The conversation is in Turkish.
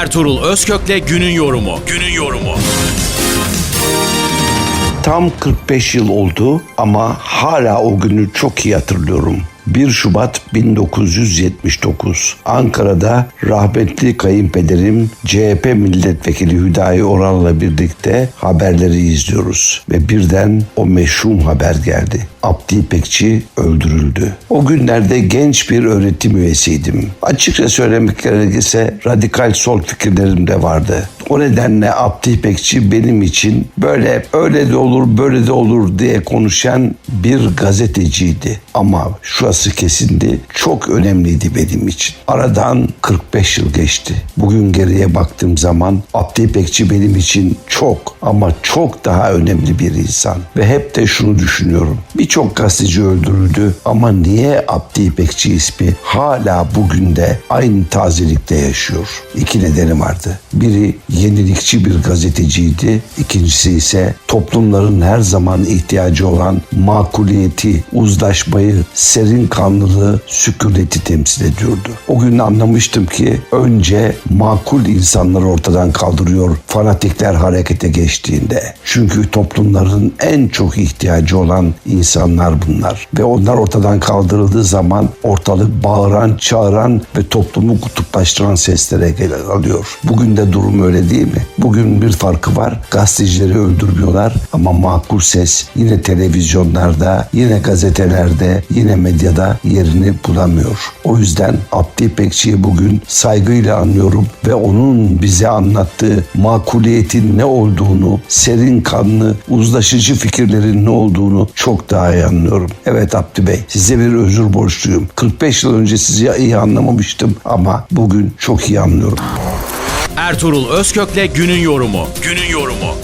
Ertuğrul Özkök'le günün yorumu. Günün yorumu. Tam 45 yıl oldu ama hala o günü çok iyi hatırlıyorum. 1 Şubat 1979 Ankara'da rahmetli kayınpederim CHP milletvekili Hüdayi Oral'la birlikte haberleri izliyoruz ve birden o meşhum haber geldi. Abdi İpekçi öldürüldü. O günlerde genç bir öğretim üyesiydim. Açıkça söylemek gerekirse radikal sol fikirlerim de vardı. O nedenle Abdi İpekçi benim için böyle öyle de olur böyle de olur diye konuşan bir gazeteciydi. Ama şurası kesindi çok önemliydi benim için. Aradan 45 yıl geçti. Bugün geriye baktığım zaman Abdi İpekçi benim için çok ama çok daha önemli bir insan. Ve hep de şunu düşünüyorum. Birçok gazeteci öldürüldü ama niye Abdi İpekçi ismi hala bugün de aynı tazelikte yaşıyor? İki nedeni vardı. Biri yenilikçi bir gazeteciydi. İkincisi ise toplumların her zaman ihtiyacı olan makuliyeti, uzlaşmayı, serin kanlılığı, sükuneti temsil ediyordu. O gün anlamıştım ki önce makul insanları ortadan kaldırıyor fanatikler harekete geçtiğinde. Çünkü toplumların en çok ihtiyacı olan insanlar bunlar. Ve onlar ortadan kaldırıldığı zaman ortalık bağıran, çağıran ve toplumu kutuplaştıran seslere gel alıyor. Bugün de durum öyle değil mi? Bugün bir farkı var. Gazetecileri öldürmüyorlar ama makul ses yine televizyonlarda, yine gazetelerde, yine medyada yerini bulamıyor. O yüzden Abdi İpekçi'yi bugün saygıyla anlıyorum ve onun bize anlattığı makuliyetin ne olduğunu, serin kanlı, uzlaşıcı fikirlerin ne olduğunu çok daha iyi anlıyorum. Evet Abdi Bey, size bir özür borçluyum. 45 yıl önce sizi iyi anlamamıştım ama bugün çok iyi anlıyorum. Ertuğrul Özkök'le günün yorumu. Günün yorumu.